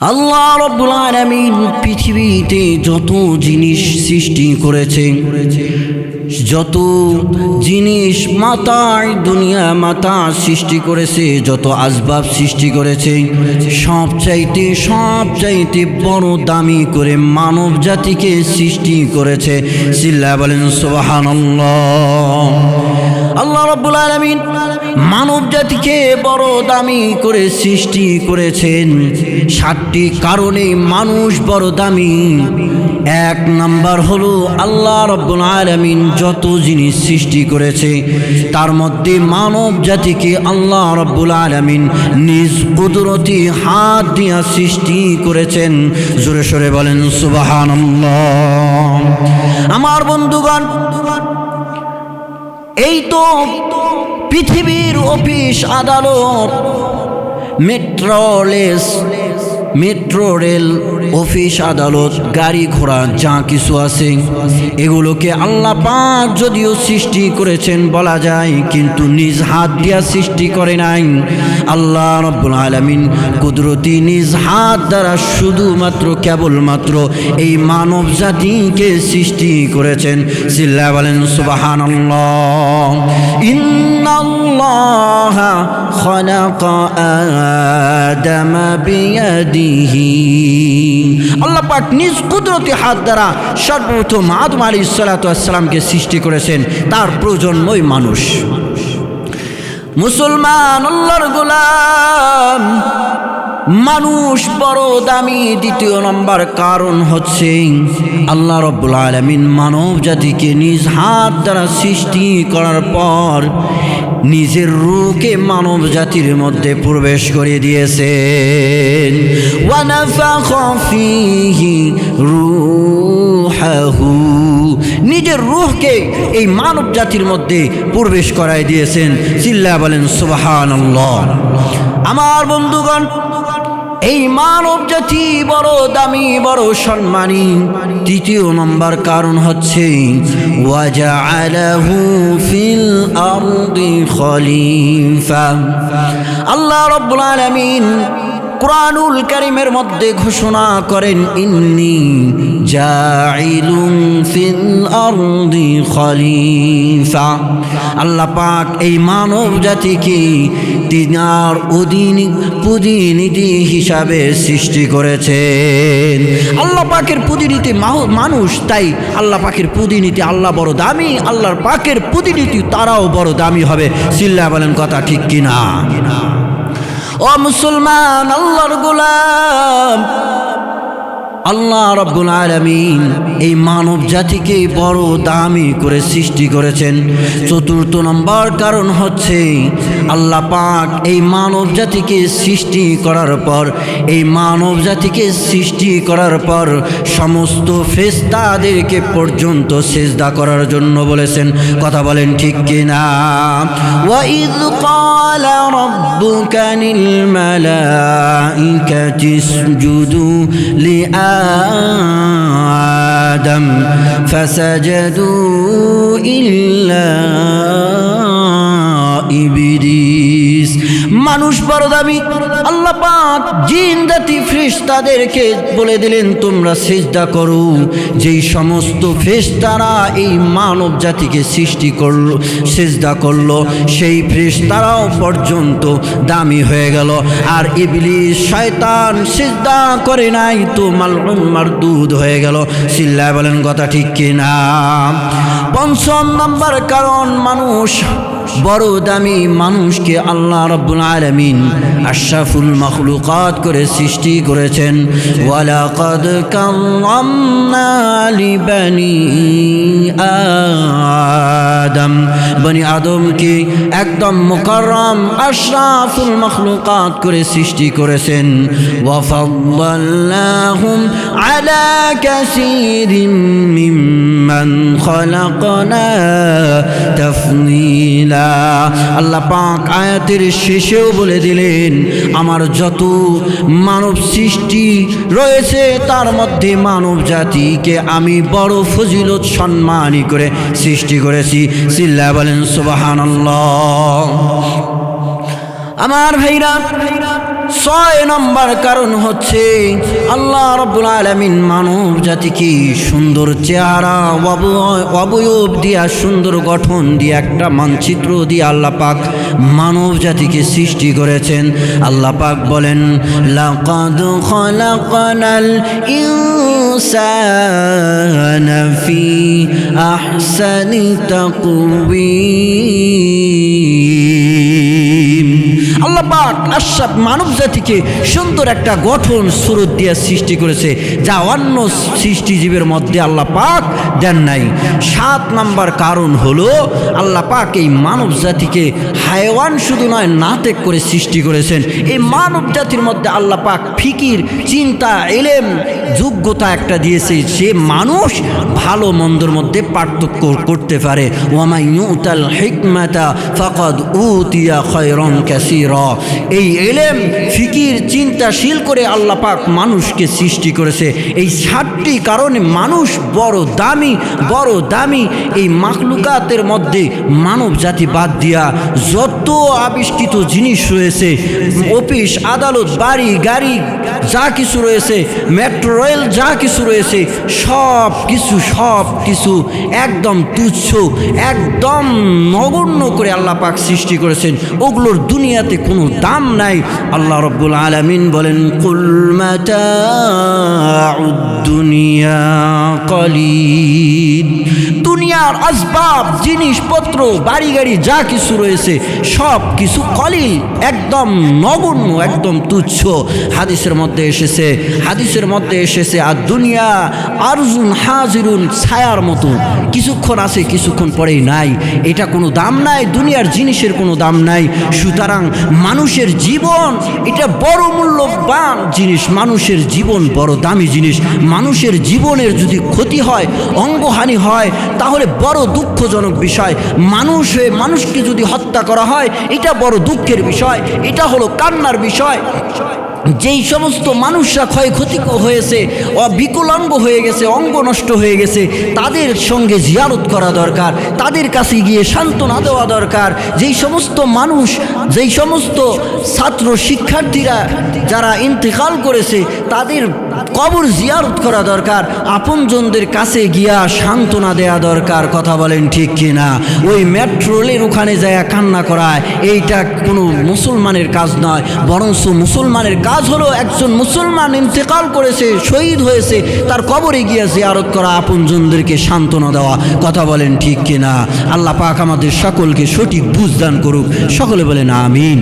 আল্লাহ রব্বুল আলামিন পৃথিবীতে যত জিনিস সৃষ্টি করেছে, যত জিনিস মাতায় দুনিয়া মাতা সৃষ্টি করেছে, যত আসবাব সৃষ্টি করেছে সব চাইতে সব চাইতে বড় দামি করে মানব জাতিকে সৃষ্টি করেছে। সিল্লা বলেন, সুবহানাল্লাহ। আল্লাহ রব্বুল আলামিন মানব জাতিকে বড় দামি করে সৃষ্টি করেছেন। সাতটি কারণে মানুষ বড় দামি। এক নাম্বার হলো আল্লাহ রব্বুল আলমিন যত জিনিস সৃষ্টি করেছে, তার মধ্যে মানব জাতিকে আল্লাহ রব্বুল আলামিন নিজ কুদরতি হাত দিয়া সৃষ্টি করেছেন। জোরে সরে বলেন, সুবহানাল্লাহ। আমার বন্ধুগণ এই তো পৃথিবীর অফিস আদালত মেট্রোলেস মেট্রো, রেল, অফিস, আদালত, গাড়ি ঘোড়া, যা কিছু আছে। এগুলোকে আল্লাহ পাক যদিও সৃষ্টি করেছেন বলা যায়, কিন্তু নিজ হাত দিয়া সৃষ্টি করে নাই। আল্লাহ রব্বুল আলমিন কুদরতি নিজ হাত দ্বারা শুধুমাত্র, কেবলমাত্র এই মানব জাতিকে সৃষ্টি করেছেন। সিল্লা বলেন সুবাহান ইন্নাল্লাহ খনাক আদম বিয়াদি আল্লাহ নিজ কুদরতি হাত দ্বারা সর্বপ্রথম আদম আলী সালাতামকে সৃষ্টি করেছেন তার প্রজন্মই মানুষ। মুসলমান, আল্লাহর গোলাম। মানুষ বড় দামি দ্বিতীয় নম্বর কারণ হচ্ছে আল্লাহ রব্বুল আলমিন মানব জাতিকে নিজ হাত দ্বারা সৃষ্টি করার পর নিজের রুকে মানব জাতির মধ্যে প্রবেশ করে দিয়েছেন ওয়ানাফাখা ফীহি রূহাহু নিজের রুহকে এই মানব জাতির মধ্যে প্রবেশ করায় দিয়েছেন। চিল্লা বলেন, সুবহানাল্লাহ। আমার বন্ধুগণ, এই মানব জাতি বড় দামি, বড় সম্মানী। তৃতীয় নম্বর কারণ হচ্ছে আল্লাহ রাব্বুল আলামিন কোরআনুল কারিমের মধ্যে ঘোষণা করেন, ইন্নি জাইলুম ফিল আরদি খলিফা। আল্লাহ পাক এই মানব জাতিকে তিনার অধীন প্রতিনিধি হিসাবে সৃষ্টি করেছেন। আল্লাহ পাকের মাহ- মানুষ, তাই আল্লাহ পাকের প্রতিনিধি আল্লাহ বড় দামি, আল্লাহর পাকের প্রতিনিধি তারাও বড় দামি হবে। সিল্লা বলেন কথা ঠিক কিনা? ও মুসলমান আল্লাহর গোলাম। আল্লাহ রব্বুল আলমিন এই মানব জাতিকে বড় দামি করে সৃষ্টি করেছেন চতুর্থ নম্বর কারণ হচ্ছে আল্লাহ পাক এই মানব জাতিকে সৃষ্টি করার পর এই মানব জাতিকে সৃষ্টি করার পর সমস্ত ফেস্তাদেরকে পর্যন্ত সেজদা করার জন্য বলেছেন কথা বলেন ঠিক কিনা ওয়াইদ قال ربك للملائكة اسجدوا لآدم آدم فسجدوا إلا إبليس. মানুষ বড় দামি। আল্লাহ পাক জিন ফেরেশতাদেরকে বলে দিলেন, তোমরা সেজদা করো। যেই সমস্ত ফেরেশতারা এই মানব জাতিকে সৃষ্টি করল, সেজদা করল, সেই ফেরেশতারাও পর্যন্ত দামি হয়ে গেল। আর ইবলিস, শয়তান সেজদা করে নাই, তো মালউন মারদুদ হয়ে গেল। সিল্লা বলেন, কথা ঠিক কিনা? পঞ্চম নম্বর কারণ, মানুষ বড় দামি মানুষকে আল্লাহ রব্বুল আলমিন আশরাফুল মখলুকাত করে সৃষ্টি করেছেন। ওয়ালাকাদ কাল্লামনা লিবানি আদম। বনি আদমকে একদম মুকাররম আশরাফুল মখলুকাত করে সৃষ্টি করেছেন। ওয়াফাদ্দালনাহুম আলা কাসীরিম মিম্মান খলাকনা তাফনীলা আল্লাহ পাক আয়াতের শেষেও বলে দিলেন, আমার যত মানব সৃষ্টি রয়েছে, তার মধ্যে মানব জাতিকে আমি বড় ফজিলত সম্মানী করে সৃষ্টি করেছি। সিল্লা বলেন সুবাহান আমার ভাইরা ছয় নম্বর কারণ হচ্ছে আল্লাহ রব্বুল আলমিন মানব জাতিকে সুন্দর চেহারা অব- অবয়ব দিয়া, সুন্দর গঠন দিয়ে, একটা মানচিত্র দিয়ে আল্লাহ পাক মানব জাতিকে সৃষ্টি করেছেন। আল্লাহ পাক বলেন, লাকাদ খলাকানাল ইনসানা ফি আহসানি তাকওয়িম আল্লাহ পাক আশরাফ মানব জাতিকে সুন্দর একটা গঠন সুরত দিয়ে সৃষ্টি করেছে, যা অন্য সৃষ্টিজীবের মধ্যে আল্লাহ পাক দেন নাই। সাত নাম্বার কারণ হলো আল্লাহ পাক এই মানব জাতিকে হায়ওয়ান শুধু নয়, নাতেক করে সৃষ্টি করেছেন। এই মানব জাতির মধ্যে আল্লাহ পাক ফিকির, চিন্তা, এলেম, যোগ্যতা একটা দিয়েছে, সে মানুষ ভালো মন্দর মধ্যে পার্থক্য করতে পারে। ওয়ামাই ইউতাল হিকমাতা ফাকাদ উতিয়া খয়রন কাসীরা। এই এলেম, ফিকির, চিন্তাশীল করে আল্লাহ পাক মানুষকে সৃষ্টি করেছে। এই সাতটি কারণে মানুষ বড় দামি বড় দামি এই মাকলুকাতের মধ্যে মানব জাতি বাদ দিয়া যত আবিষ্কৃত জিনিস রয়েছে, অফিস, আদালত, বাড়ি, গাড়ি, যা কিছু রয়েছে, মেট্রো, রেল, যা কিছু রয়েছে, সব কিছু সব কিছু একদম তুচ্ছ, একদম নগণ্য করে আল্লাহ পাক সৃষ্টি করেছেন। ওগুলোর দুনিয়াতে কোনো দাম নাই। আল্লাহ রব্বুল আলমিন বলেন কুলমাতা দুনিয়া দুনিয়ার আসবাব, জিনিসপত্র বাড়ি গাড়ি যা কিছু রয়েছে, সব কিছু কলিল, একদম নগণ্য, একদম তুচ্ছ। হাদিসের মধ্যে এসেছে, হাদিসের মধ্যে এসেছে, আর দুনিয়া আরজুন হাজিরুন ছায়ার মতো। কিছুক্ষণ আছে, কিছুক্ষণ পরেই নাই। এটা কোনো দাম নাই, দুনিয়ার জিনিসের কোনো দাম নাই। সুতরাং মানুষের জীবন, এটা বড় মূল্যবান জিনিস। মানুষের জীবন বড় দামি জিনিস। মানুষের জীবনের যদি ক্ষতি হয়, অঙ্গহানি হয়, তাহলে বড় দুঃখজনক বিষয়। মানুষ হয়ে মানুষকে যদি হত্যা করা হয়, এটা বড় দুঃখের বিষয়। এটা হলো কান্নার বিষয়। যেই সমস্ত মানুষরা ক্ষয়ক্ষতি হয়েছে বিকলাঙ্গ হয়ে গেছে, অঙ্গ নষ্ট হয়ে গেছে, তাদের সঙ্গে জিয়ারত করা দরকার, তাদের কাছে গিয়ে সান্ত্বনা দেওয়া দরকার। যেই সমস্ত মানুষ, যেই সমস্ত ছাত্র শিক্ষার্থীরা যারা ইন্তেকাল করেছে, তাদের কবর জিয়ারত করা দরকার, আপনজনদের কাছে গিয়া সান্ত্বনা দেয়া দরকার, কথা বলেন ঠিক কিনা? ওই মেট্রোলের ওখানে যায় কান্না করায় এইটা কোনো মুসলমানের কাজ নয়, বরঞ্চ মুসলমানের কাজ হলো একজন মুসলমান ইন্তেকাল করেছে, শহীদ হয়েছে, তার কবরে গিয়া জিয়ারত করা, আপনজনদেরকে সান্ত্বনা দেওয়া, কথা বলেন ঠিক কিনা? আল্লাহ পাক আমাদের সকলকে সঠিক বুঝদান করুক, সকলে বলেন আমিন।